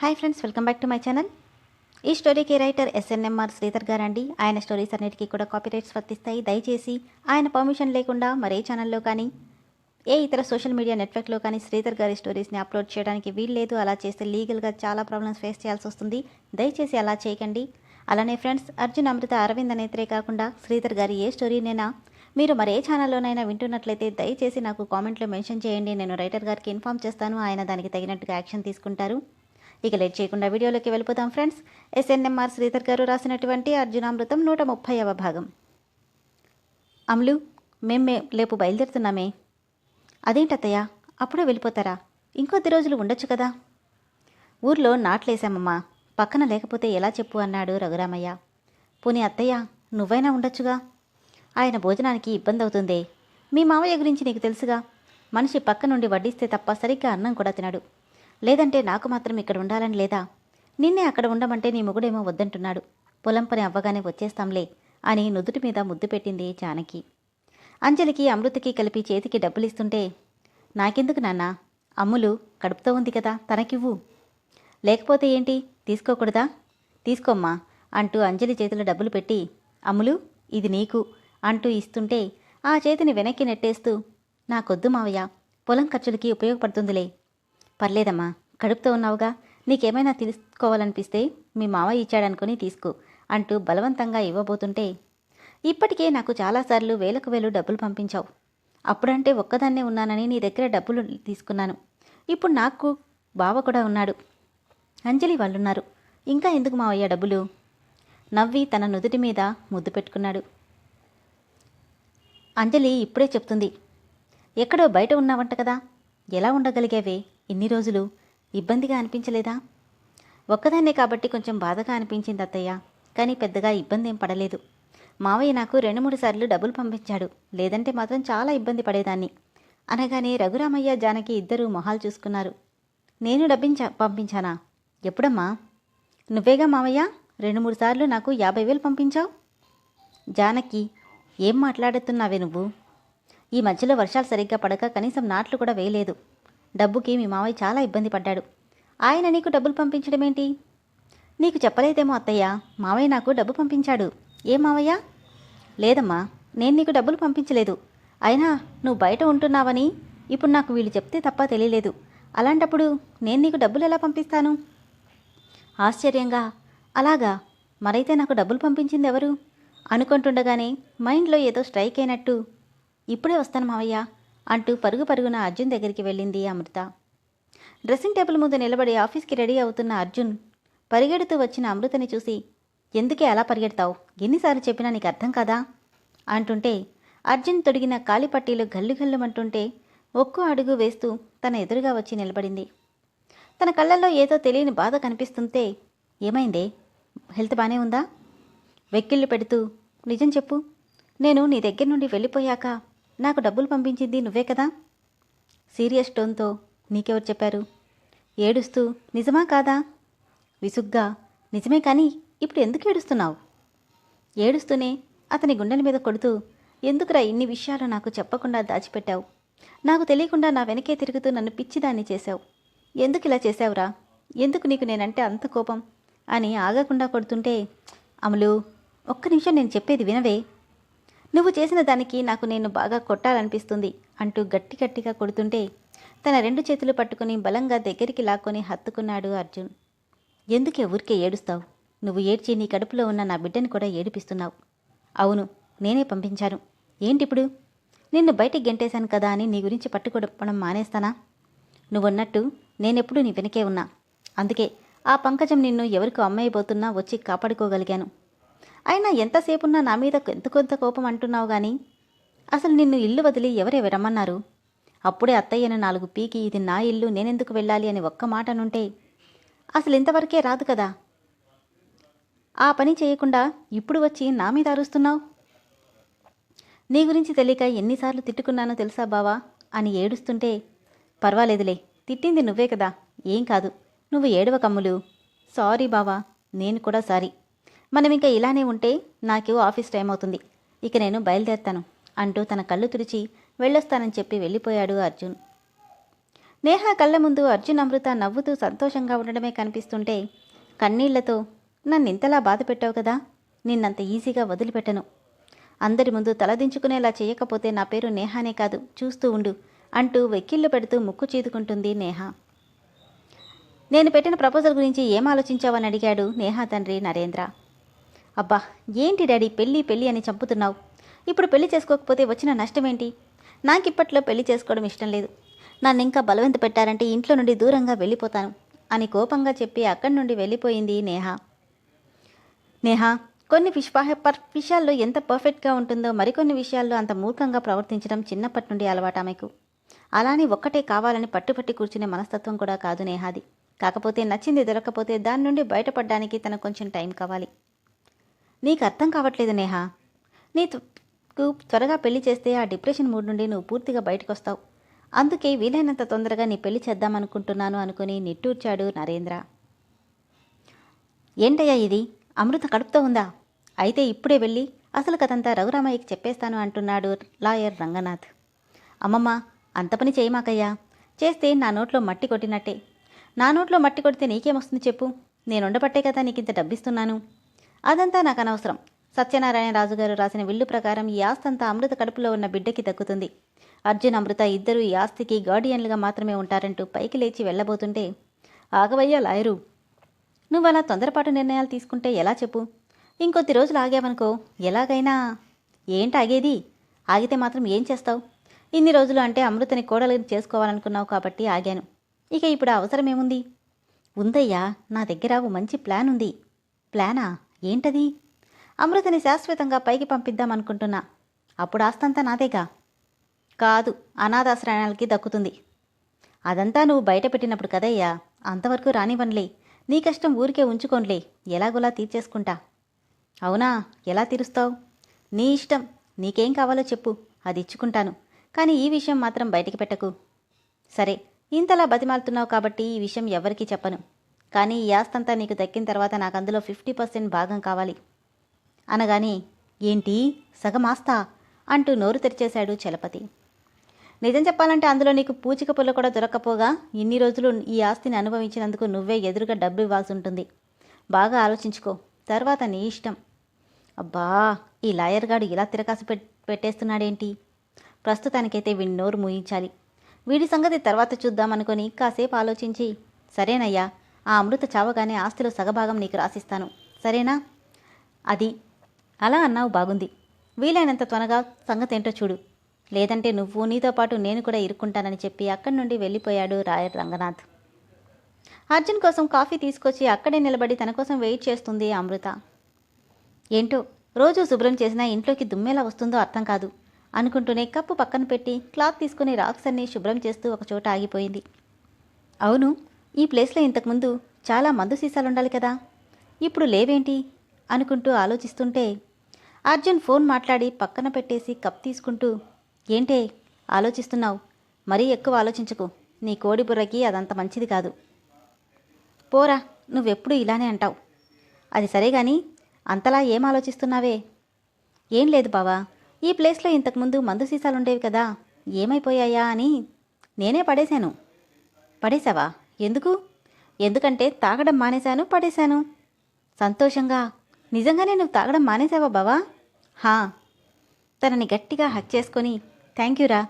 Hi friends welcome back to my channel ఈ స్టోరీకి writer SNMR Sridhar గారండి. ఆయన స్టోరీస్ అన్నిటికీ కూడా కాపీరైట్స్ వర్తిస్తాయి. దయచేసి ఆయన పర్మిషన్ లేకుండా మరే ఛానల్లో కానీ ఏ ఇతర సోషల్ మీడియా నెట్వర్క్లో కానీ శ్రీధర్ గారి స్టోరీస్ని అప్లోడ్ చేయడానికి వీల్లేదు. అలా చేస్తే లీగల్గా చాలా ప్రాబ్లమ్స్ ఫేస్ చేయాల్సి వస్తుంది. దయచేసి అలా చేయకండి. అలానే ఫ్రెండ్స్ అర్జున్ అమృత అరవింద్ అనేతరే కాకుండా శ్రీధర్ గారి ఏ స్టోరీనైనా మీరు మరే ఛానల్లోనైనా వింటున్నట్లయితే దయచేసి నాకు కామెంట్లో మెన్షన్ చేయండి. నేను రైటర్ గారికి ఇన్ఫామ్ చేస్తాను. ఆయన దానికి తగినట్టుగా యాక్షన్ తీసుకుంటారు. ఇక లేట్ చేయకుండా వీడియోలోకి వెళ్ళిపోతాం ఫ్రెండ్స్. ఎస్ఎన్ఎంఆర్ శ్రీధర్ గారు రాసినటువంటి అర్జునామృతం నూట ముప్పైవ భాగం. అమ్లు మేం మే లేపు బయలుదేరుతున్నామే. అదేంటత్తయ్య? అప్పుడే వెళ్ళిపోతారా? ఇంకొద్ది రోజులు ఉండొచ్చు కదా. ఊర్లో నాట్లేశామమ్మా. పక్కన లేకపోతే ఎలా చెప్పు అన్నాడు రఘురామయ్య. పోనీ అత్తయ్య నువ్వైనా ఉండొచ్చుగా? ఆయన భోజనానికి ఇబ్బంది అవుతుందే మీ మావయ్య గురించి నీకు తెలుసుగా? మనిషి పక్క నుండి వడ్డిస్తే తప్ప సరిగ్గా అన్నం కూడా తినడు. లేదంటే నాకు మాత్రం ఇక్కడ ఉండాలని లేదా? నిన్నే అక్కడ ఉండమంటే నీ మొగుడేమో వద్దంటున్నాడు. పొలం పని అవ్వగానే వచ్చేస్తాంలే అని నుదుటి మీద ముద్దు పెట్టింది జానకి. అంజలికి అమృతకి కలిపి చేతికి డబ్బులిస్తుంటే నాకెందుకు నాన్న? అమ్ములు కడుపుతో ఉంది కదా తనకివ్వు. లేకపోతే ఏంటి? తీసుకోకూడదా? తీసుకోమ్మా అంటూ అంజలి చేతిలో డబ్బులు పెట్టి అమ్ములు ఇది నీకు అంటూ ఇస్తుంటే ఆ చేతిని వెనక్కి నెట్టేస్తూ నాకొద్దు మావయ్య పొలం ఖర్చులకి ఉపయోగపడుతుందిలే. పర్లేదమ్మా కడుపుతో ఉన్నావుగా. నీకేమైనా తీసుకోవాలనిపిస్తే మీ మావయ్య ఇచ్చాడనుకుని తీసుకో అంటూ బలవంతంగా ఇవ్వబోతుంటే ఇప్పటికే నాకు చాలాసార్లు వేలకు వేలు డబ్బులు పంపించావు. అప్పుడంటే ఒక్కదాన్నే ఉన్నానని నీ దగ్గర డబ్బులు తీసుకున్నాను. ఇప్పుడు నాకు బావ కూడా ఉన్నాడు. అంజలి వాళ్ళున్నారు. ఇంకా ఎందుకు మావయ్య డబ్బులు? నవ్వి తన నుదుటి మీద ముద్దు పెట్టుకున్నాడు. అంజలి ఇప్పుడే చెప్తుంది ఎక్కడో బయట ఉన్నావంట కదా ఎలా ఉండగలిగావే? ఇన్ని రోజులు ఇబ్బందిగా అనిపించలేదా? ఒక్కదాన్నే కాబట్టి కొంచెం బాధగా అనిపించింది అత్తయ్య కానీ పెద్దగా ఇబ్బంది ఏం పడలేదు. మావయ్య నాకు రెండు మూడు సార్లు డబ్బులు పంపించాడు లేదంటే మాత్రం చాలా ఇబ్బంది పడేదాన్ని. అనగానే రఘురామయ్య జానకి ఇద్దరూ మొహాలు చూసుకున్నారు. నేను డబ్బించా పంపించానా? ఎప్పుడమ్మా? నువ్వేగా మావయ్య? రెండు మూడు సార్లు నాకు యాభై వేలు పంపించావు? జానకి ఏం మాట్లాడుతున్నావే నువ్వు? ఈ మధ్యలో వర్షాలు సరిగ్గా పడక కనీసం నాట్లు కూడా వేయలేదు. డబ్బుకి మీ మావయ్య చాలా ఇబ్బంది పడ్డాడు. ఆయన నీకు డబ్బులు పంపించడమేంటి? నీకు చెప్పలేదేమో అత్తయ్య. మావయ్య నాకు డబ్బు పంపించాడు. ఏ మావయ్య? లేదమ్మా నేను నీకు డబ్బులు పంపించలేదు. అయినా నువ్వు బయట ఉంటున్నావని ఇప్పుడు నాకు వీళ్ళు చెప్తే తప్ప తెలియలేదు. అలాంటప్పుడు నేను నీకు డబ్బులు ఎలా పంపిస్తాను? ఆశ్చర్యంగా అలాగా మరైతే నాకు డబ్బులు పంపించింది ఎవరు? అనుకుంటుండగానే మైండ్లో ఏదో స్ట్రైక్ అయినట్టు. ఇప్పుడే వస్తాను మావయ్య. అంటూ పరుగు పరుగున అర్జున్ దగ్గరికి వెళ్ళింది అమృత. డ్రెస్సింగ్ టేబుల్ ముందు నిలబడి ఆఫీస్కి రెడీ అవుతున్న అర్జున్ పరిగెడుతూ వచ్చిన అమృతని చూసి ఎందుకే అలా పరిగెడతావు? ఎన్నిసార్లు చెప్పినా నీకు అర్థం కదా? అంటుంటే అర్జున్ తొడిగిన కాలిపట్టీలు గల్లుగల్లుమంటుంటే ఒక్కో అడుగు వేస్తూ తన ఎదురుగా వచ్చి నిలబడింది. తన కళ్ళల్లో ఏదో తెలియని బాధ కనిపిస్తుంటే ఏమైందే? హెల్త్ బానే ఉందా? వెక్కిళ్ళు పెడుతూ నిజం చెప్పు. నేను నీ దగ్గర నుండి వెళ్ళిపోయాక నాకు డబ్బులు పంపించింది నువ్వే కదా? సీరియస్ టోన్తో నీకెవరు చెప్పారు? ఏడుస్తూ నిజమా కాదా? విసుగ్గా నిజమే కానీ ఇప్పుడు ఎందుకు ఏడుస్తున్నావు? ఏడుస్తూనే అతని గుండెల మీద కొడుతూ ఎందుకురా ఇన్ని విషయాలు నాకు చెప్పకుండా దాచిపెట్టావు? నాకు తెలియకుండా నా వెనకే తిరుగుతూ నన్ను పిచ్చిదాన్ని చేశావు. ఎందుకు ఇలా చేశావురా? ఎందుకు నీకు నేనంటే అంత కోపం? అని ఆగకుండా కొడుతుంటే అమలు ఒక్క నిమిషం నేను చెప్పేది వినవే. నువ్వు చేసిన దానికి నాకు నేను బాగా కొట్టాలనిపిస్తుంది అంటూ గట్టి గట్టిగా కొడుతుంటే తన రెండు చేతులు పట్టుకుని బలంగా దగ్గరికి లాక్కొని హత్తుకున్నాడు అర్జున్. ఎందుకే ఊరికే ఏడుస్తావు? నువ్వు ఏడ్చి నీ కడుపులో ఉన్న నా బిడ్డని కూడా ఏడిపిస్తున్నావు. అవును నేనే పంపించాను. ఏంటిప్పుడు? నిన్ను బయటికి గెంటేశాను కదా అని నీ గురించి పట్టుకోవడం మానేస్తానా? నువ్వున్నట్టు నేనెప్పుడు నీ వెనకే ఉన్నా. అందుకే ఆ పంకజం నిన్ను ఎవరికి అమ్మాయిపోతున్నా వచ్చి కాపాడుకోగలిగాను. అయినా ఎంతసేపున్నా నా మీద ఎంత కొంత కోపం అంటున్నావు గాని? అసలు నిన్ను ఇల్లు వదిలి ఎవరే రమ్మన్నారు? అప్పుడే అత్తయ్యను నాలుగు పీకి ఇది నా ఇల్లు నేనెందుకు వెళ్ళాలి అని ఒక్క మాట నుంటే అసలు ఇంతవరకే రాదు కదా? ఆ పని చేయకుండా ఇప్పుడు వచ్చి నా మీద అరుస్తున్నావు? నీ గురించి తెలియక ఎన్నిసార్లు తిట్టుకున్నానో తెలుసా బావా? అని ఏడుస్తుంటే పర్వాలేదులే తిట్టింది నువ్వే కదా ఏం కాదు నువ్వు ఏడవ కమ్ములు. సారీ బావా నేను కూడా సారీ. మనం ఇంకా ఇలానే ఉంటే నాకు ఆఫీస్ టైం అవుతుంది. ఇక నేను బయలుదేరుతాను అంటూ తన కళ్ళు తుడిచి వెళ్ళొస్తానని చెప్పి వెళ్ళిపోయాడు అర్జున్. నేహ కళ్ళ ముందు అర్జున్ అమృత నవ్వుతూ సంతోషంగా ఉండడమే కనిపిస్తుంటే కన్నీళ్ళతో నన్ను ఇంతలా బాధ పెట్టావు కదా? నిన్నంత ఈజీగా వదిలిపెట్టను. అందరి ముందు తలదించుకునేలా చేయకపోతే నా పేరు నేహానే కాదు చూస్తూ ఉండు అంటూ వెక్కిళ్ళు పెడుతూ ముక్కు చీదుకుంటుంది నేహ. నేను పెట్టిన ప్రపోజల్ గురించి ఏం ఆలోచించావని అడిగాడు నేహా తండ్రి నరేంద్ర. అబ్బా ఏంటి డాడీ పెళ్ళి పెళ్ళి అని చంపుతున్నావు? ఇప్పుడు పెళ్ళి చేసుకోకపోతే వచ్చిన నష్టమేంటి? నాకిప్పట్లో పెళ్ళి చేసుకోవడం ఇష్టం లేదు. నన్ను ఇంకా బలవంత పెట్టారంటే ఇంట్లో నుండి దూరంగా వెళ్ళిపోతాను అని కోపంగా చెప్పి అక్కడి నుండి వెళ్ళిపోయింది నేహ. నేహ కొన్ని విష్ విషయాల్లో ఎంత పర్ఫెక్ట్గా ఉంటుందో మరికొన్ని విషయాల్లో అంత మూర్ఖంగా ప్రవర్తించడం చిన్నప్పటి నుండి అలవాటు ఆమెకు. అలానే ఒక్కటే కావాలని పట్టుపట్టి కూర్చునే మనస్తత్వం కూడా కాదు నేహాది. కాకపోతే నచ్చింది దొరకకపోతే దాని నుండి బయటపడడానికి తనకు కొంచెం టైం కావాలి. నీకు అర్థం కావట్లేదు నేహా. నీ కు త్వరగా పెళ్ళి చేస్తే ఆ డిప్రెషన్ మూడ్ నుండి నువ్వు పూర్తిగా బయటకు వస్తావు అందుకే వీలైనంత తొందరగా నీ పెళ్ళి చేద్దామనుకుంటున్నాను అనుకుని నిట్టూర్చాడు నరేంద్ర. ఏంటయ్యా ఇది? అమృత కడుపుతో ఉందా? అయితే ఇప్పుడే వెళ్ళి అసలు కథంతా రఘురామయ్యకి చెప్పేస్తాను అంటున్నాడు లాయర్ రంగనాథ్. అమ్మమ్మ అంత పని చేయమాకయ్యా. చేస్తే నా నోట్లో మట్టి కొట్టినట్టే. నా నోట్లో మట్టి కొడితే నీకేమొస్తుంది చెప్పు? నేను ఉండబట్టే కదా నీకు ఇంత డబ్బిస్తున్నాను. అదంతా నాకు అనవసరం. సత్యనారాయణ రాజు గారు రాసిన విల్లు ప్రకారం ఈ ఆస్తంతా అమృత కడుపులో ఉన్న బిడ్డకి దక్కుతుంది. అర్జున్ అమృత ఇద్దరు ఈ ఆస్తికి గార్డియన్లుగా మాత్రమే ఉంటారంటూ పైకి లేచి వెళ్ళబోతుంటే ఆగవయ్యా లాయరు నువ్వు అలా తొందరపాటు నిర్ణయాలు తీసుకుంటే ఎలా చెప్పు? ఇంకొద్ది రోజులు ఆగావనుకో ఎలాగైనా ఏంటి ఆగేది? ఆగితే మాత్రం ఏం చేస్తావు? ఇన్ని రోజులు అంటే అమృతని కోడలు చేసుకోవాలనుకున్నావు కాబట్టి ఆగాను. ఇక ఇప్పుడు అవసరమేముంది? అవసరం ఏముంది ఉందయ్యా నా దగ్గర ఓ మంచి ప్లాన్ ఉంది. ప్లానా? ఏంటది? అమృతని శాశ్వతంగా పైకి పంపిద్దామనుకుంటున్నా అప్పుడు ఆస్తంతా నాదేగా? కాదు అనాథాశ్రయాలకి దక్కుతుంది. అదంతా నువ్వు బయట పెట్టినప్పుడు కదయ్యా. అంతవరకు రానివ్వనులే. నీ కష్టం ఊరికే ఉంచుకోనులే. ఎలాగోలా తీర్చేసుకుంటా. అవునా? ఎలా తీరుస్తావు? నీ ఇష్టం. నీకేం కావాలో చెప్పు. అది ఇచ్చుకుంటాను. కానీ ఈ విషయం మాత్రం బయటికి పెట్టకు. సరే ఇంతలా బతిమాలుతున్నావు కాబట్టి ఈ విషయం ఎవరికీ చెప్పను. కానీ ఈ ఆస్తంతా నీకు దక్కిన తర్వాత నాకు అందులో ఫిఫ్టీ పర్సెంట్ భాగం కావాలి. అనగాని ఏంటి? సగం ఆస్తా? అంటూ నోరు తెరిచేశాడు చలపతి. నిజం చెప్పాలంటే అందులో నీకు పూచిక పుల్ల కూడా దొరక్కపోగా ఇన్ని రోజులు ఈ ఆస్తిని అనుభవించినందుకు నువ్వే ఎదురుగా డబ్బు ఇవ్వాల్సి ఉంటుంది. బాగా ఆలోచించుకో. తర్వాత నీ ఇష్టం. అబ్బా ఈ లాయర్ గాడు ఇలా తిరకాసు పె పెట్టేస్తున్నాడేంటి? ప్రస్తుతానికైతే వీడి నోరు మూయించాలి. వీడి సంగతి తర్వాత చూద్దామనుకొని కాసేపు ఆలోచించి సరేనయ్యా ఆ అమృత చావగానే ఆస్తిలో సగభాగం నీకు రాసిస్తాను. సరేనా? అది. అలా అన్నావు బాగుంది. వీలైనంత త్వరగా సంగతేంటో చూడు. లేదంటే నువ్వు నీతో పాటు నేను కూడా ఇరుక్కుంటానని చెప్పి అక్కడి నుండి వెళ్ళిపోయాడు రాయర్ రంగనాథ్. అర్జున్ కోసం కాఫీ తీసుకొచ్చి అక్కడే నిలబడి తన కోసం వెయిట్ చేస్తుంది అమృత. ఏంటో? రోజు శుభ్రం చేసినా ఇంట్లోకి దుమ్మేలా వస్తుందో అర్థం కాదు. అనుకుంటూనే కప్పు పక్కన పెట్టి క్లాత్ తీసుకుని రాక్స్ అన్ని శుభ్రం చేస్తూ ఒక చోట ఆగిపోయింది. అవును ఈ ప్లేస్లో ఇంతకుముందు చాలా మందు సీసాలుండాలి కదా. ఇప్పుడు లేవేంటి? అనుకుంటూ ఆలోచిస్తుంటే అర్జున్ ఫోన్ మాట్లాడి పక్కన పెట్టేసి కప్ తీసుకుంటూ ఏంటే ఆలోచిస్తున్నావు? మరీ ఎక్కువ ఆలోచించకు. నీ కోడి బుర్రకి అదంత మంచిది కాదు. పోరా నువ్వెప్పుడు ఇలానే అంటావు. అది సరే గాని అంతలా ఏం ఆలోచిస్తున్నావే? ఏం లేదు బావా. ఈ ప్లేస్లో ఇంతకుముందు మందు సీసాలుండేవి కదా. ఏమైపోయాయా అని నేనే పడేశాను. పడేశావా? ఎందుకు? ఎందుకంటే తాగడం మానేశాను పడేశాను. సంతోషంగా నిజంగానే నువ్వు తాగడం మానేశావా బావా? హా తనని గట్టిగా హక్ చేసుకొని థ్యాంక్ యూరా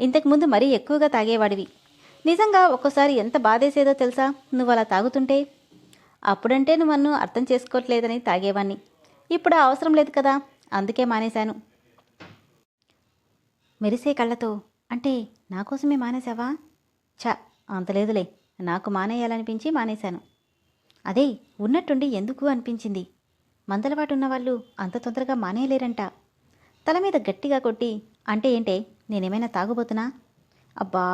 ఇంతకుముందు మరీ ఎక్కువగా తాగేవాడివి. నిజంగా ఒక్కోసారి ఎంత బాధేసేదో తెలుసా? నువ్వు అలా తాగుతుంటే? అప్పుడంటే నువ్వు నన్ను అర్థం చేసుకోవట్లేదని తాగేవాణ్ణి. ఇప్పుడు అవసరం లేదు కదా అందుకే మానేశాను. మెరిసే కళ్ళతో అంటే నా కోసమే మానేశావా? చ అంతలేదులే నాకు మానేయాలనిపించి మానేశాను. అదే ఉన్నట్టుండి ఎందుకు అనిపించింది? మందలవాటు ఉన్నవాళ్ళు అంత తొందరగా మానేయలేరంట. తల మీద గట్టిగా కొట్టి అంటే ఏంటే నేనేమైనా తాగుబోతున్నా అబ్బా!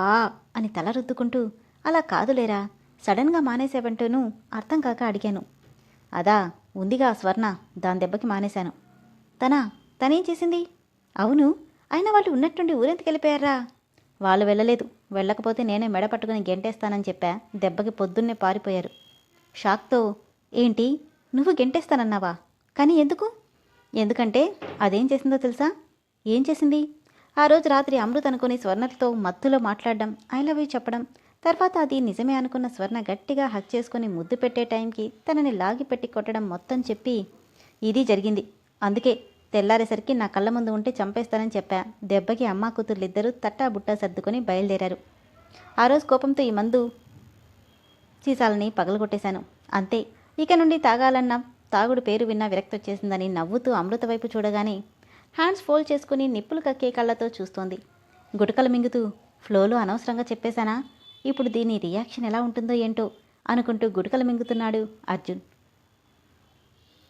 అని తల రుద్దుకుంటూ అలా కాదులేరా సడన్గా మానేసావంటూను అర్థం కాక అడిగాను. అదా ఉందిగా స్వర్ణ దాని దెబ్బకి మానేశాను. తనా తనేం చేసింది? అవును అయినా వాళ్ళు ఉన్నట్టుండి ఊరెందుకు వెళ్ళిపోయారా? వాళ్ళు వెళ్ళలేదు. వెళ్ళకపోతే నేనే మెడ పట్టుకుని గెంటేస్తానని చెప్పా. దెబ్బకి పొద్దున్నే పారిపోయారు. షాక్తో ఏంటి? నువ్వు గెంటేస్తానన్నావా? కానీ ఎందుకు? ఎందుకంటే అదేం చేసిందో తెలుసా? ఏం చేసింది? ఆ రోజు రాత్రి అమృత్ అనుకుని స్వర్ణతో మత్తులో మాట్లాడడం ఐ లవ్ యూ చెప్పడం తర్వాత అది నిజమే అనుకున్న స్వర్ణ గట్టిగా హక్ చేసుకుని ముద్దు పెట్టే టైంకి తనని లాగి పెట్టి కొట్టడం మొత్తం చెప్పి ఇది జరిగింది. అందుకే తెల్లారేసరికి నా కళ్ళ ముందు ఉంటే చంపేస్తానని చెప్పా. దెబ్బకి అమ్మా కూతుర్లిద్దరూ తట్టా బుట్టా సర్దుకొని బయలుదేరారు. ఆ రోజు కోపంతో ఈ మందు సీసాలని పగలగొట్టేశాను. అంతే ఇక నుండి తాగాలన్న తాగుడు పేరు విన్నా విరక్తి వచ్చేసిందని నవ్వుతూ అమృత వైపు చూడగానే హ్యాండ్స్ ఫోల్డ్ చేసుకుని నిప్పులు కక్కే కళ్ళతో చూస్తోంది. గుటకలు మింగుతూ ఫ్లోలో అనవసరంగా చెప్పేశానా? ఇప్పుడు దీని రియాక్షన్ ఎలా ఉంటుందో ఏంటో? అనుకుంటూ గుటకలు మింగుతున్నాడు అర్జున్.